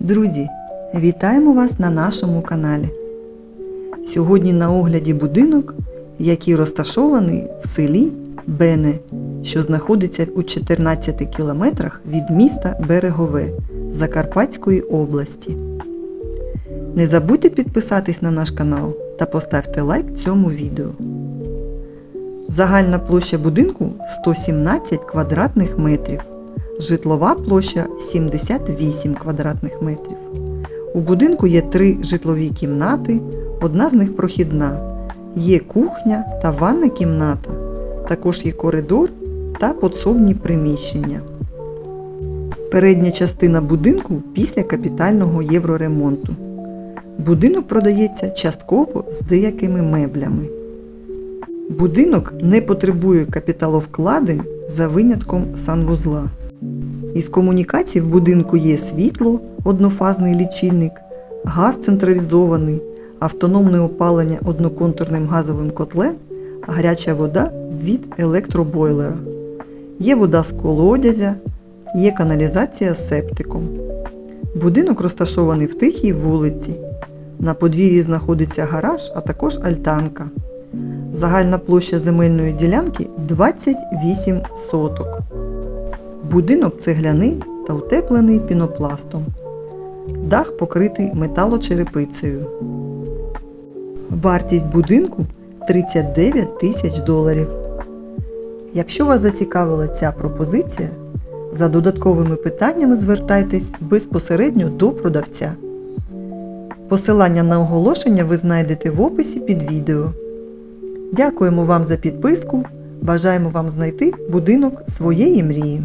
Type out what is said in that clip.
Друзі, вітаємо вас на нашому каналі. Сьогодні на огляді будинок, який розташований в селі Бене, що знаходиться у 14 кілометрах від міста Берегове Закарпатської області. Не забудьте підписатись на наш канал та поставте лайк цьому відео. Загальна площа будинку 117 квадратних метрів. Житлова площа 78 квадратних метрів. У будинку є три житлові кімнати, одна з них прохідна. Є кухня та ванна кімната. Також є коридор та подсобні приміщення. Передня частина будинку після капітального євроремонту. Будинок продається частково з деякими меблями. Будинок не потребує капіталовкладень за винятком санвузла. Із комунікацій в будинку є світло, однофазний лічильник, газ централізований, автономне опалення одноконтурним газовим котлем, гаряча вода від електробойлера. Є вода з колодязя, є каналізація з септиком. Будинок розташований в тихій вулиці. На подвір'ї знаходиться гараж, а також альтанка. Загальна площа земельної ділянки 28 соток. Будинок цегляний та утеплений пінопластом. Дах покритий металочерепицею. Вартість будинку 39 тисяч доларів. Якщо вас зацікавила ця пропозиція, за додатковими питаннями звертайтесь безпосередньо до продавця. Посилання на оголошення ви знайдете в описі під відео. Дякуємо вам за підписку. Бажаємо вам знайти будинок своєї мрії.